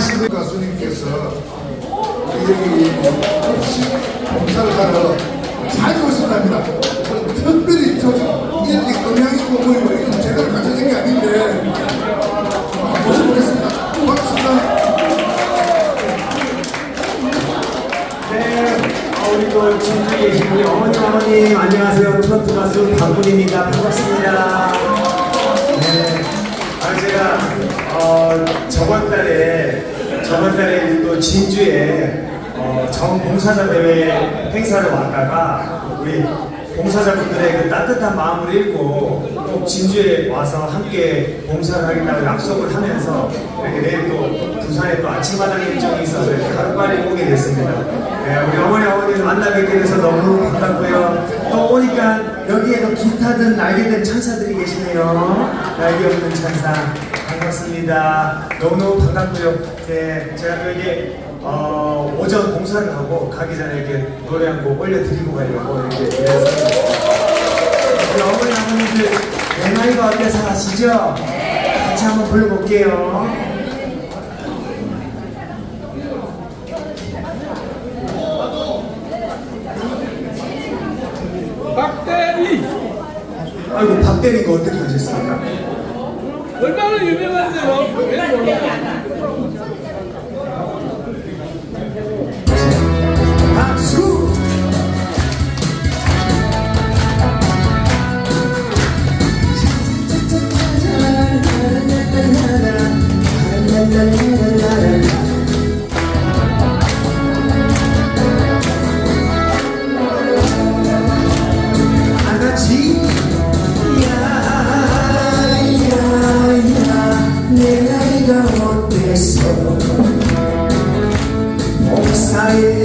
하시고 가수님께서 여기 봉사를 하러 자주 오신답니다. 특별히 저 이렇게 보이고 이건 제대로 갖춰진 게 아닌데 모셔보겠습니다. 반갑습니다. 네, 어, 우리 또 진주에 계신 우리 어머니 어머님 안녕하세요 트로트 가수 박군입니다 반갑습니다 네, 아 제가 어, 저번 달에 저번 달에 또 진주에 어, 정봉사자 대회 행사를 왔다가 우리 봉사자분들의 그 따뜻한 마음을 읽고 꼭 진주에 와서 함께 봉사를 하겠다고 약속을 하면서 이렇게 내일 또 부산에 또 아침마당 일정이 있어서 이렇게 하루빨리 오게 됐습니다. 네, 우리 어머니 어머니를 만나 뵙게 돼서 너무 반갑고요. 또 오니까 여기에도 기타든 날개든 천사들이 계시네요. 날개 없는 천사. 반갑습니다. 너무너무 반갑고요. 네, 제가 또 이게 어, 오전 봉사를 하고 가기 전에 이렇게 노래 한 곡 올려드리고 가려고 이렇게 우리 어머니 아버님들 내 나이가 어때서 아시죠? 같이 한번 불러볼게요. 박대리 아이고 박 때린 거 어떻게 하셨습니까? 얼마나 유명한데요? 왜 몰라? 내 나이가 어때서 목사에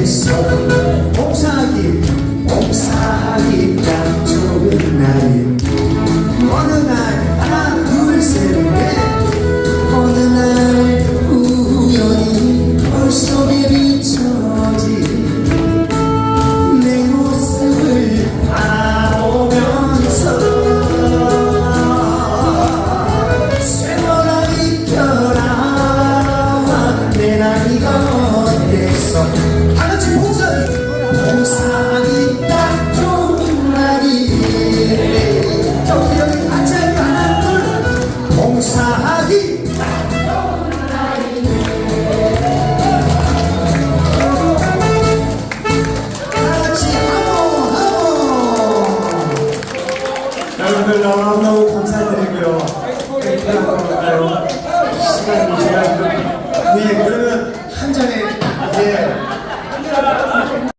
어때서 봉사하기 봉사하기 딱 좋은 날이 둘 봉사하기 다같이 하모 하모 여러분들 너무너무 감사드리고요. 시간이 제가 좀- 네,